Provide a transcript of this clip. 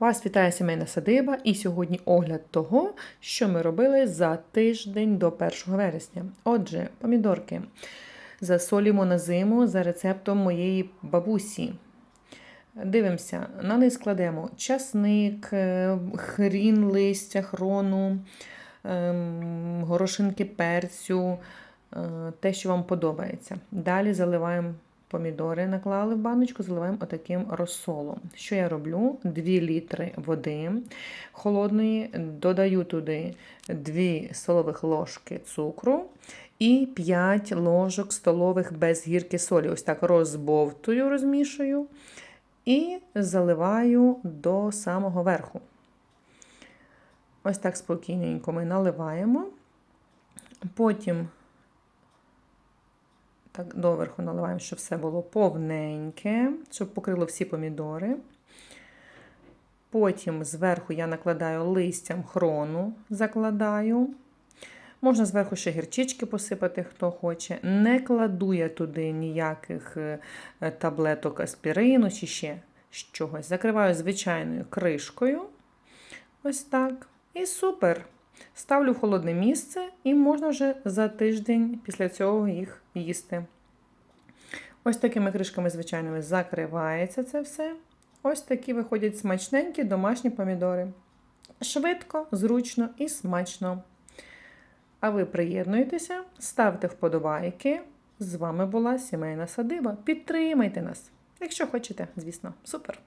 Вас вітає сімейна садиба і сьогодні огляд того, що ми робили за тиждень до 1 вересня. Отже, помідорки засолюємо на зиму за рецептом моєї бабусі. Дивимося, на них складемо часник, е, хрін листя, хрону, ем, горошинки перцю, е, те, що вам подобається. Далі заливаємо помідори, наклали в баночку, заливаємо отаким розсолом. Що я роблю? 2 літри води холодної, додаю туди 2 столових ложки цукру і 5 ложок столових без гірки солі. Ось так розбовтую, розмішую і заливаю до самого верху. Ось так спокійненько ми наливаємо. Потім так доверху наливаємо, щоб все було повненьке, щоб покрило всі помідори. Потім зверху я накладаю листям хрону, закладаю. Можна зверху ще гірчички посипати, хто хоче. Не кладу я туди ніяких е, таблеток аспірину чи ще чогось. Закриваю звичайною кришкою. Ось так. І супер. Ставлю в холодне місце і можна вже за тиждень після цього їх їсти. Ось такими кришками, звичайними, закривається це все. Ось такі виходять смачненькі домашні помідори. Швидко, зручно і смачно. А ви приєднуєтеся, ставте вподобайки. З вами була сімейна садиба. Підтримайте нас, якщо хочете, звісно, супер!